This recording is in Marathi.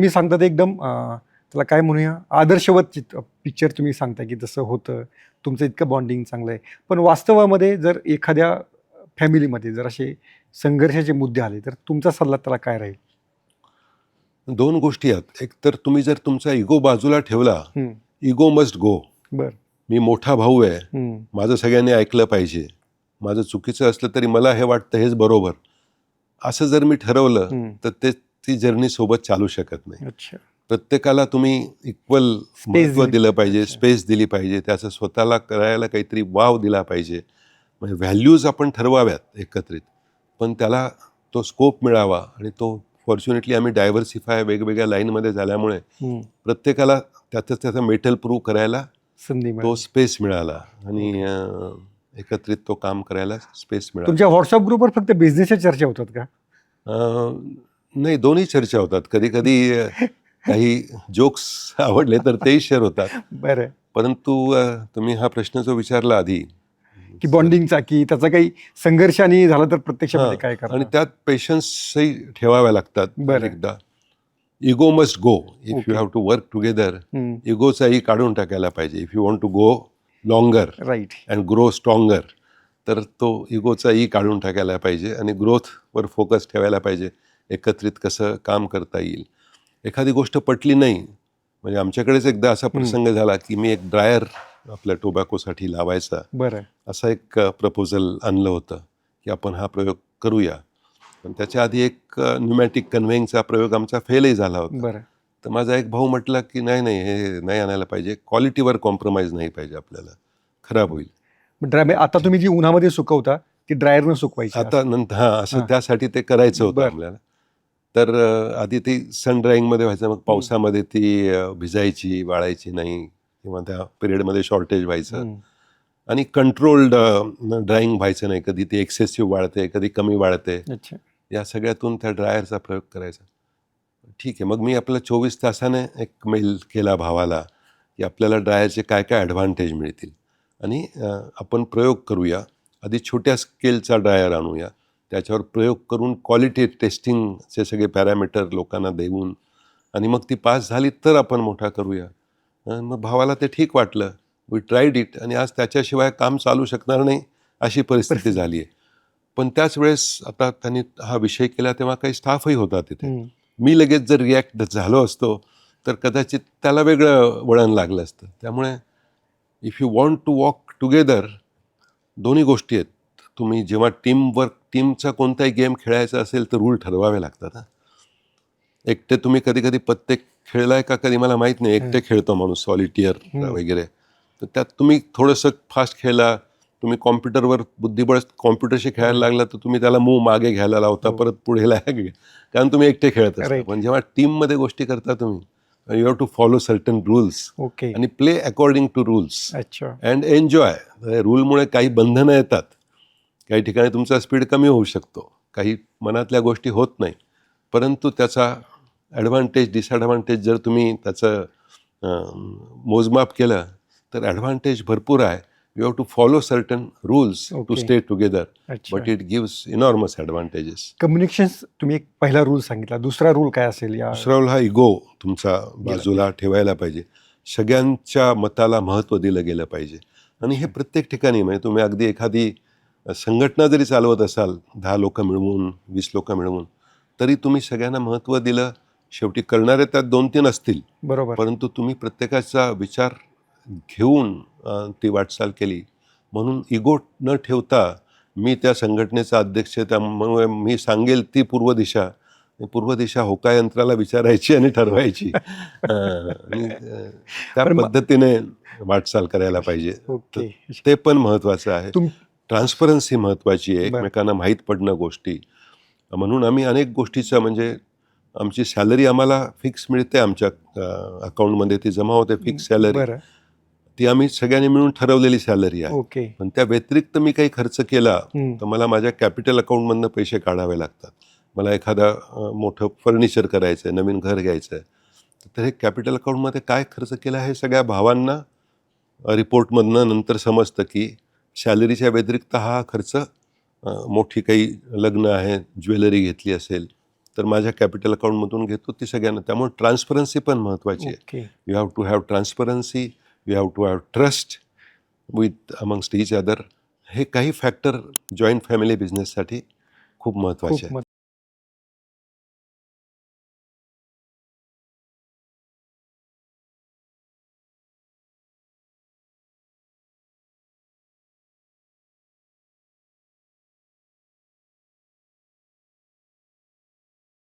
मी सांगता ते एकदम त्याला काय म्हणूया आदर्शवत चित पिक्चर तुम्ही सांगता की जसं होतं तुमचं इतकं बॉन्डिंग चांगलं आहे. पण वास्तवामध्ये जर एखाद्या फॅमिलीमध्ये जर असे संघर्षाचे मुद्दे आले तर तुमचा सल्ला त्याला काय राहील? दोन गोष्टी आहेत. एक तर तुम्ही जर तुमचा इगो बाजूला ठेवला इगो मस्ट गो बर. मी मोठा भाऊ आहे. माझं सगळ्यांनी ऐकलं पाहिजे. माझं चुकीचं असलं तरी मला हे वाटतं हेच बरोबर. असं जर मी ठरवलं. तर ते ती जर्नी सोबत चालू शकत नाही. अच्छा. प्रत्येकाला तुम्ही इक्वल महत्त्व दिली दिलं पाहिजे. स्पेस दिली पाहिजे. त्याचं स्वतःला करायला काहीतरी वाव दिला पाहिजे. म्हणजे व्हॅल्यूज आपण ठरवाव्यात एकत्रित. पण त्याला तो स्कोप मिळावा आणि तो फॉर्च्युनेटली आम्ही डायव्हर्सिफाय वेगवेगळ्या लाईनमध्ये झाल्यामुळे प्रत्येकाला त्याचं त्याचं मेटल प्रूव्ह करायला संधी तो. स्पेस मिळाला आणि एकत्रित तो काम करायला स्पेस मिळाला. तुमच्या व्हॉट्सअप ग्रुपवर फक्त बिझनेसच्या चर्चा होतात का? नाही दोन्ही चर्चा होतात. कधी कधी काही जोक्स आवडले तर तेही शेअर होतात. बरं. परंतु तुम्ही हा प्रश्न जो विचारला आधी की बॉन्डिंगचा की त्याचा काही संघर्षाने झाला तर प्रत्यक्षामध्ये हां, काय आणि त्यात पेशन्सही ठेवाव्या लागतात बरं. एकदा ego must go if. You have to work together इगोचाही काढून टाकायला पाहिजे. If you want to go longer right and grow stronger तर तो इगोचाही काढून टाकायला पाहिजे आणि ग्रोथवर फोकस ठेवायला पाहिजे. एकत्रित कसं काम करता येईल. एखादी गोष्ट पटली नाही म्हणजे आमच्याकडेच एकदा असा प्रसंग झाला की मी एक ड्रायर आपल्या टोबॅकोसाठी लावायचा. बरं. असा एक प्रपोजल आणलं होतं की आपण हा प्रयोग करूया. पण त्याच्या आधी एक न्युमॅटिक कन्व्हेईंगचा प्रयोग आमचा फेलही झाला होता. बरं. तर माझा एक भाऊ म्हटला की नाही नाही हे नाही आणायला पाहिजे. क्वालिटीवर कॉम्प्रोमाइज नाही पाहिजे आपल्याला. खराब होईल. ड्राय आता तुम्ही जी उन्हामध्ये सुकवता ती ड्रायरनं सुकवायची आता नंतर हां असं. त्यासाठी ते करायचं होतं. आपल्याला. तर आधी ती सन ड्राईंगमध्ये व्हायचं मग पावसामध्ये ती भिजायची वाळायची नाही किंवा त्या पिरियडमध्ये शॉर्टेज व्हायचं. आणि कंट्रोल्ड ड्राईंग व्हायचं नाही. कधी ती एक्सेसिव्ह वाढते कधी कमी वाढते. अच्छा. या सगळ्यातून त्या ड्रायरचा प्रयोग करायचा. ठीक आहे मग मी आपला चोवीस तासाने एक मेल केला भावाला की आपल्याला ड्रायरचे काय काय ॲडव्हान्टेज मिळतील. आणि आपण प्रयोग करूया. आधी छोट्या स्केलचा ड्रायर आणूया. त्याच्यावर प्रयोग करून क्वालिटी टेस्टिंगचे सगळे पॅरामीटर लोकांना देऊन आणि मग ती पास झाली तर आपण मोठा करूया. मग भावाला ते ठीक वाटलं. वी ट्राईड इट आणि आज त्याच्याशिवाय काम चालू शकणार नाही अशी परिस्थिती झाली आहे पण त्याच वेळेस आता त्यांनी हा विषय केला तेव्हा काही स्टाफही होता तिथे. मी लगेच जर रिॲक्ट झालो असतो तर कदाचित त्याला वेगळं वळण लागलं असतं. त्यामुळे if you want to walk together दोन्ही गोष्टी आहेत. तुम्ही जेव्हा टीम वर्क टीमचा कोणताही गेम खेळायचा असेल तर रूल ठरवावे लागतात हा. एकटे तुम्ही कधी कधी पत्ते खेळलाय का कधी मला माहीत नाही एकटे खेळतो माणूस सॉलिटियर. वगैरे. तर त्यात तुम्ही थोडंसं फास्ट खेळला तुम्ही कॉम्प्युटरवर बुद्धिबळ कॉम्प्युटरशी खेळायला लागला तर तुम्ही त्याला मूव मागे घ्यायला लावता हो. परत पुढे लाग कारण तुम्ही एकटे खेळत असता. पण जेव्हा टीममध्ये गोष्टी करता तुम्ही you have to follow certain rules okay आणि play according to rules and enjoy रूलमुळे काही बंधनं येतात. काही ठिकाणी तुमचा स्पीड कमी होऊ शकतो. काही मनातल्या गोष्टी होत नाही. परंतु त्याचा ॲडव्हान्टेज डिसॲडव्हान्टेज जर तुम्ही त्याचं मोजमाप केलं तर ॲडव्हान्टेज भरपूर आहे. You have to follow certain rules to. Stay together but it gives enormous advantages communication तुम्ही एक पहिला रूल सांगितला. दुसरा रूल काय असेल या दुसरा हा इगो तुमचा बाजूला ठेवायला पाहिजे. सगळ्यांच्या मताला महत्त्व दिलं गेलं पाहिजे. आणि हे प्रत्येक ठिकाणी म्हणजे तुम्ही अगदी एखादी संघटना जरी चालवत असाल दहा लोक मिळवून वीस लोक मिळवून तरी तुम्ही सगळ्यांना महत्त्व दिलं. शेवटी करणारे त्यात दोन तीन असतील. बरोबर. परंतु तुम्ही प्रत्येकाचा विचार घेऊन ती वाटचाल केली. म्हणून इगो न ठेवता मी त्या संघटनेचा अध्यक्ष त्यामुळे मी सांगेल ती पूर्व दिशा पूर्व दिशा होका यंत्राला विचारायची आणि ठरवायची. त्या पद्धतीने वाटचाल करायला पाहिजे. ते पण महत्त्वाचं आहे. ट्रान्सपरन्सी महत्त्वाची आहे. एकमेकांना माहीत पडणं गोष्टी. म्हणून आम्ही अनेक गोष्टीचं म्हणजे आमची सॅलरी आम्हाला फिक्स मिळते आमच्या अकाउंटमध्ये ती जमा होते फिक्स सॅलरी. ती आम्ही सगळ्यांनी मिळून ठरवलेली सॅलरी आहे. ओके. पण त्या व्यतिरिक्त मी काही खर्च केला तर मला माझ्या कॅपिटल अकाउंटमधनं पैसे काढावे लागतात. मला एखादा मोठं फर्निचर करायचं आहे नवीन घर घ्यायचं आहे तर हे कॅपिटल अकाउंटमध्ये काय खर्च केला हे सगळ्या भावांना रिपोर्टमधनं नंतर समजतं की सॅलरीच्या व्यतिरिक्त हा खर्च मोठी काही लग्न आहे ज्वेलरी घेतली असेल तर माझ्या कॅपिटल अकाउंटमधून घेतो ती सगळ्यांना. त्यामुळे ट्रान्सपरन्सी पण महत्त्वाची आहे. You have to have transparency you have to have trust with amongst each other हे काही फॅक्टर जॉईंट फॅमिली बिझनेससाठी खूप महत्त्वाचे खूप आहे.